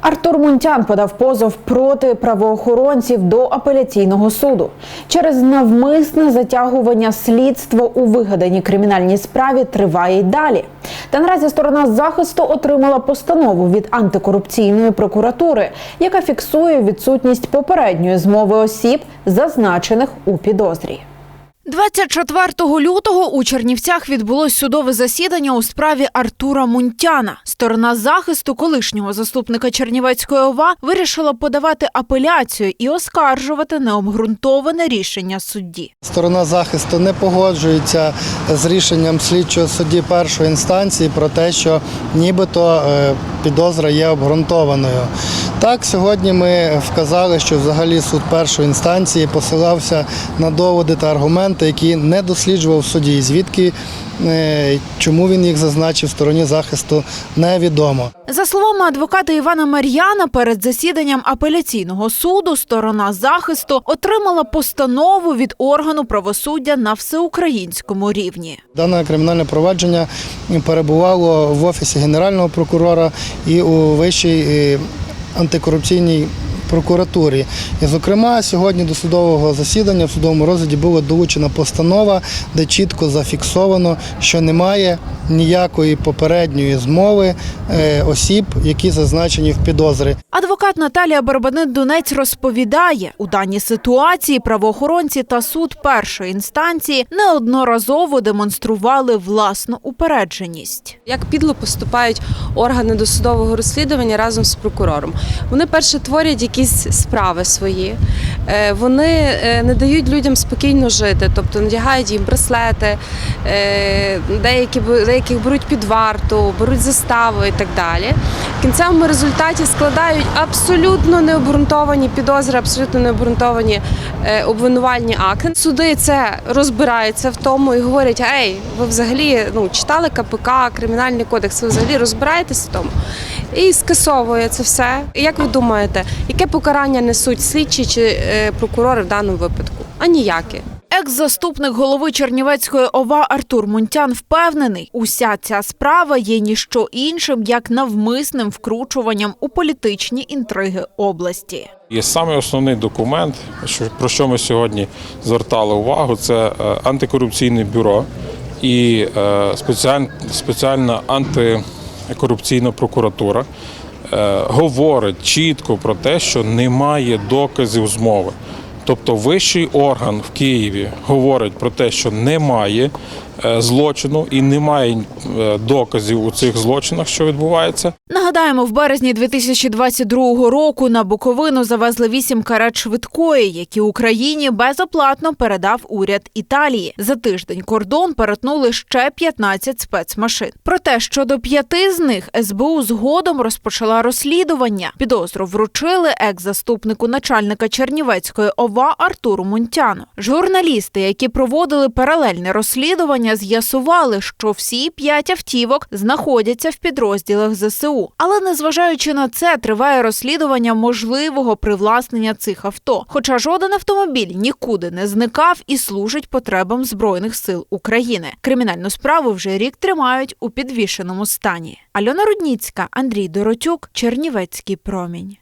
Артур Мунтян подав позов проти правоохоронців до апеляційного суду через навмисне затягування слідства у вигаданій кримінальній справі триває й далі. Та наразі сторона захисту отримала постанову від антикорупційної прокуратури, яка фіксує відсутність попередньої змови осіб, зазначених у підозрі. 24 лютого у Чернівцях відбулось судове засідання у справі Артура Мунтяна. Сторона захисту колишнього заступника Чернівецької ОВА вирішила подавати апеляцію і оскаржувати необґрунтоване рішення судді. Сторона захисту не погоджується з рішенням слідчого судді першої інстанції про те, що нібито е, підозра є обґрунтованою. Так, сьогодні ми вказали, що взагалі суд першої інстанції посилався на доводи та аргументи, які не досліджував в суді. І Звідки е, чому він їх зазначив стороні захисту, невідомо. За словами адвоката Івана Мар'яна, перед засіданням апеляційного суду сторона захисту отримала постанову від органу правосуддя на всеукраїнському рівні. Дане кримінальне провадження перебувало в офісі генерального прокурора і у вищій е, антикорупційній прокуратурі. І, зокрема, сьогодні до судового засідання в судовому розгляді була долучена постанова, де чітко зафіксовано, що немає ніякої попередньої змови е, осіб, які зазначені в підозрі. Адвокат Наталія Барбанит Донець розповідає, у даній ситуації правоохоронці та суд першої інстанції неодноразово демонстрували власну упередженість. Як підло поступають органи досудового розслідування разом з прокурором. Вони перше творять якісь справи свої, вони е, не дають людям спокійно жити, тобто надягають їм браслети, е, деякі деяких беруть під варту, беруть заставу і так далі. В кінцевому результаті складають абсолютно необґрунтовані підозри, абсолютно необґрунтовані е, обвинувальні акти. Суди це розбираються в тому і говорять: ей, ви взагалі ну, читали КПК, кримінальний кодекс, ви взагалі розбираєтесь в тому і скасовує це все. Як ви думаєте, яке покарання несуть слідчі чи е, прокурори в даному випадку? А ніяке. Екс-заступник голови Чернівецької ОВА Артур Мунтян впевнений, уся ця справа є ніщо іншим, як навмисним вкручуванням у політичні інтриги області. І саме основний документ, що- про що ми сьогодні звертали увагу, це е, антикорупційне бюро і е, спеціаль- спеціальна антикорупційна прокуратура е, говорить чітко про те, що немає доказів змови. Тобто вищий орган в Києві говорить про те, що немає е, злочину і немає е, доказів у цих злочинах, що відбувається. Нагадаємо, в березні 2022 року на Буковину завезли вісім карет швидкої, які Україні безоплатно передав уряд Італії. За тиждень кордон перетнули ще 15 спецмашин. Проте щодо п'яти з них СБУ згодом розпочала розслідування. Підозру вручили екс-заступнику начальника Чернівецької ОВА Артуру Мунтяну. Журналісти, які проводили паралельне розслідування, з'ясували, що всі п'ять автівок знаходяться в підрозділах ЗСУ. Але незважаючи на це, триває розслідування можливого привласнення цих авто. Хоча жоден автомобіль нікуди не зникав і служить потребам збройних сил України. Кримінальну справу вже рік тримають у підвішеному стані. Альона Рудніцька, Андрій Доротюк, Чернівецький промінь.